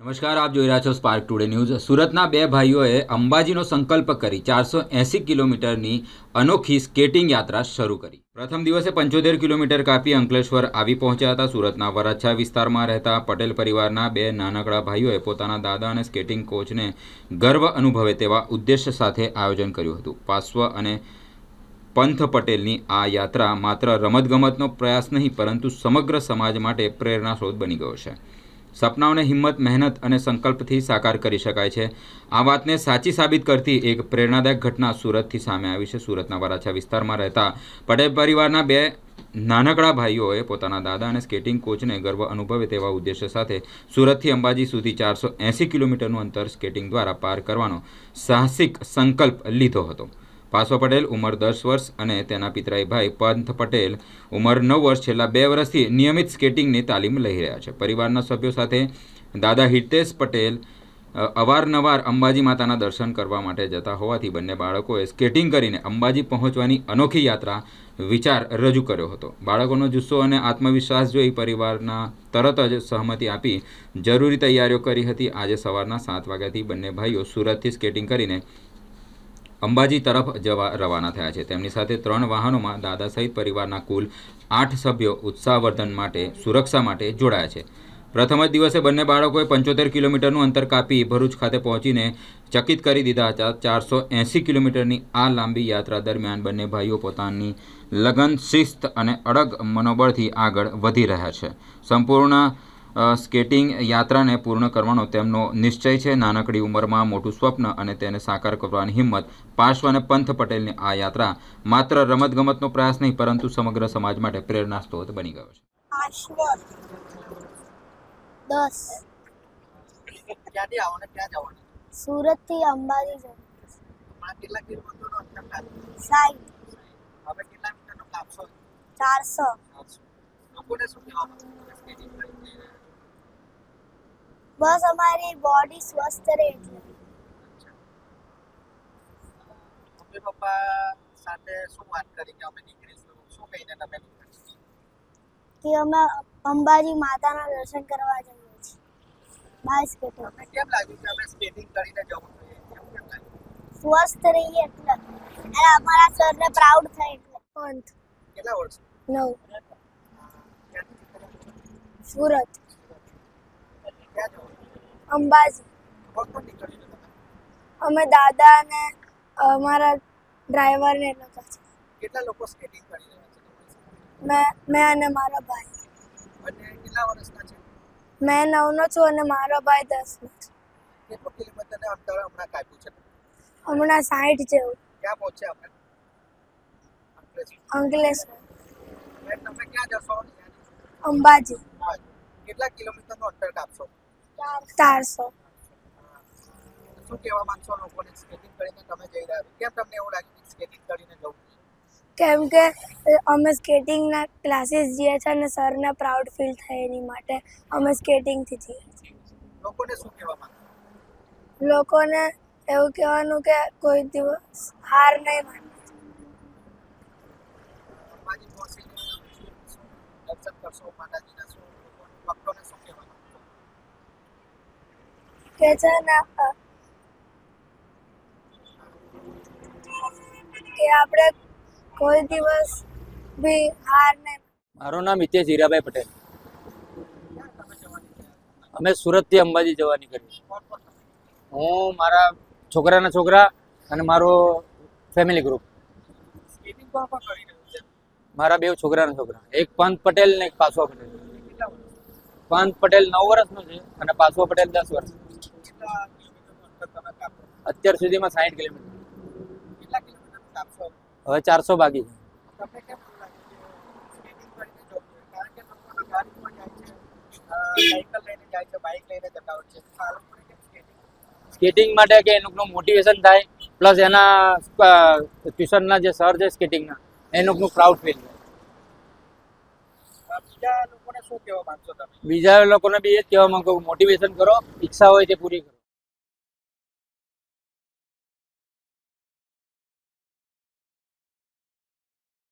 નમસ્કાર, આપ જોઈ રહ્યા છો સ્પાર્ક ટુડે ન્યૂઝ સુરતના બે ભાઈઓએ અંબાજીનો સંકલ્પ કરી ચારસો એંસી કિલોમીટરની અનોખી સ્કેટિંગ યાત્રા શરૂ કરી. પ્રથમ દિવસે પંચોતેર કિલોમીટર કાપી અંકલેશ્વર આવી પહોંચ્યા હતા. સુરતના વરાછા વિસ્તારમાં રહેતા પટેલ પરિવારના બે નાનકડા ભાઈઓએ પોતાના દાદા અને સ્કેટિંગ કોચને ગર્વ અનુભવે તેવા ઉદ્દેશ્ય સાથે આયોજન કર્યું હતું. પાર્શ્વ અને પંથ પટેલની આ યાત્રા માત્ર રમતગમતનો પ્રયાસ નહીં, પરંતુ સમગ્ર સમાજ માટે પ્રેરણા સ્ત્રોત બની ગયો છે. સપનાઓને હિંમત, મહેનત અને સંકલ્પથી સાકાર કરી શકાય છે. આ વાતને સાચી સાબિત કરતી એક પ્રેરણાદાયક ઘટના સુરતથી સામે આવી છે. સુરતના વરાછા વિસ્તારમાં રહેતા પટેલ પરિવારના બે નાનકડા ભાઈઓએ પોતાના દાદા અને સ્કેટિંગ કોચને ગર્વ અનુભવે તેવા ઉદ્દેશ્ય સાથે સુરતથી અંબાજી સુધી ચારસો એંસી કિલોમીટરનું અંતર સ્કેટિંગ દ્વારા પાર કરવાનો સાહસિક સંકલ્પ લીધો હતો. પાસો પટેલ ઉંમર દસ વર્ષ અને તેના પિતરાઈ ભાઈ પંથ પટેલ ઉંમર નવ વર્ષ છેલ્લા બે વર્ષથી નિયમિત સ્કેટિંગની તાલીમ લઈ રહ્યા છે. પરિવારના સભ્યો સાથે દાદા હિતેશ પટેલ અવારનવાર અંબાજી માતાના દર્શન કરવા માટે જતા હોવાથી બંને બાળકોએ સ્કેટિંગ કરીને અંબાજી પહોંચવાની અનોખી યાત્રા વિચાર રજૂ કર્યો હતો. બાળકોનો જુસ્સો અને આત્મવિશ્વાસ જોઈ પરિવારના તરત જ સહમતિ આપી જરૂરી તૈયારીઓ કરી હતી, આજે સવારના સાત વાગ્યાથી બંને ભાઈઓ સુરતથી સ્કેટિંગ કરીને અંબાજી તરફ જવા રવાના થયા છે. તેમની સાથે ત્રણ વાહનોમાં દાદા સહિત પરિવારના કુલ આઠ સભ્યો ઉત્સાહવર્ધન માટે, સુરક્ષા માટે જોડાયા છે. પ્રથમ જ દિવસે બંને બાળકોએ પંચોતેર કિલોમીટરનું અંતર કાપી ભરૂચ ખાતે પહોંચીને ચકિત કરી દીધા હતા. ચારસો એંસી કિલોમીટરની આ લાંબી યાત્રા દરમિયાન બંને ભાઈઓ પોતાની લગન, શિસ્ત અને અડગ મનોબળથી આગળ વધી રહ્યા છે. સંપૂર્ણ સ્કેટિંગ યાત્રાને પૂર્ણ કરવાનો તેમનો નિશ્ચય છે. નાનકડી ઉંમરમાં મોટું સ્વપ્ન અને તેને સાકાર કરવાની હિંમત પાર્શ્વ અને પંથ પટેલની આ યાત્રા માત્ર રમતગમતનો પ્રયાસ નહીં પરંતુ સમગ્ર સમાજ માટે પ્રેરણા સ્ત્રોત બની ગયો છે. સુરતથી અંબાજી જવું. હમણાં બસ અમારી બોડી સ્વસ્થ રહે એટલે. મમ્મી પપ્પા સાથે શું વાત કરી કે અમે નીકળીશું શું કહીને તમે કે અમે અંબાજી માતાના દર્શન કરવા જઈએ છીએ. બાય સ્કેટર તમને કેમ લાગ્યું કે અમે સ્કેટિંગ કરીને જવું જોઈએ? કેમ કેમ લાગ્યું? સ્વસ્થ રહીએ એટલે. અને અમારા સરને પ્રાઉડ થાય એટલે. પંથ કેટલા વર્ષ? નવ. સુરત. અંબાજી. અમે દાદા અને અમારા ડ્રાઈવરને ને લોકો છે. કેટલા લોકો સ્કેટિંગ કરી રહ્યા છે? મેં મેં અને મારો ભાઈ. અને કેટલા વર્ષના છે? મેં નવનો છું અને મારો ભાઈ દસનો છે. કેટલું કિલોમીટરને અંતર હમણાં કાપ્યું છે? હમણાં સાઠ જેવું. ક્યાં પહોંચ્યા આપણે. અંકલેશ્વર. તમે ક્યાં જશો? અંબાજી. કેટલા કિલોમીટરનું અંતર કાપશો? ચારસો. શું કહેવા માંગશો લોકોને સ્કેટિંગ કરીને તમે જઈ રહ્યા છો? કેમ તમને એવું લાગ્યું સ્કેટિંગ કરીને જવું કેમ કે અમે સ્કેટિંગના ક્લાસીસ જઈએ છીએ અને સરને પ્રાઉડ ફીલ થાય એની માટે અમે સ્કેટિંગથી જઈએ છીએ. લોકોને શું કહેવા માંગો લોકોને એવું કહેવાનું કે કોઈ દિવસ હાર નહીં માનવી અંબાજી પહોંચીને શું દર્શન કરશો માતાજીના શું ભક્તોને શું કહેવા માંગો કે કે આપણે કોઈ દિવસ બી હાર નહીં મારું નામ હિતેશ હીરાભાઈ પટેલ. અમે સુરતથી અંબાજી જવાની કરી? હું, મારા છોકરાના છોકરા અને મારો ફેમિલી ગ્રુપ મારા બે છોકરાના છોકરા. એક પંત પટેલ ને એક પાસવા પટેલ. પંત પટેલ નવ વર્ષનો છે અને પાસવા પટેલ દસ વર્ષ. અત્યાર સુધીમાં સાઠ કિલોમીટર. હવે ચારસો બાકી છે. સ્કેટિંગ? માટે કે એનું મોટિવેશન થાય પ્લસ એના ટ્યુશનના જે સર છે સ્કેટિંગના એનું પ્રાઉડ ફીલ થાય. બીજા શું કહેવા માંગશો તમે? બીજા લોકોને બી એ જ કહેવા માંગુ મોટિવેશન કરો ઈચ્છા હોય તે પૂરી કરો.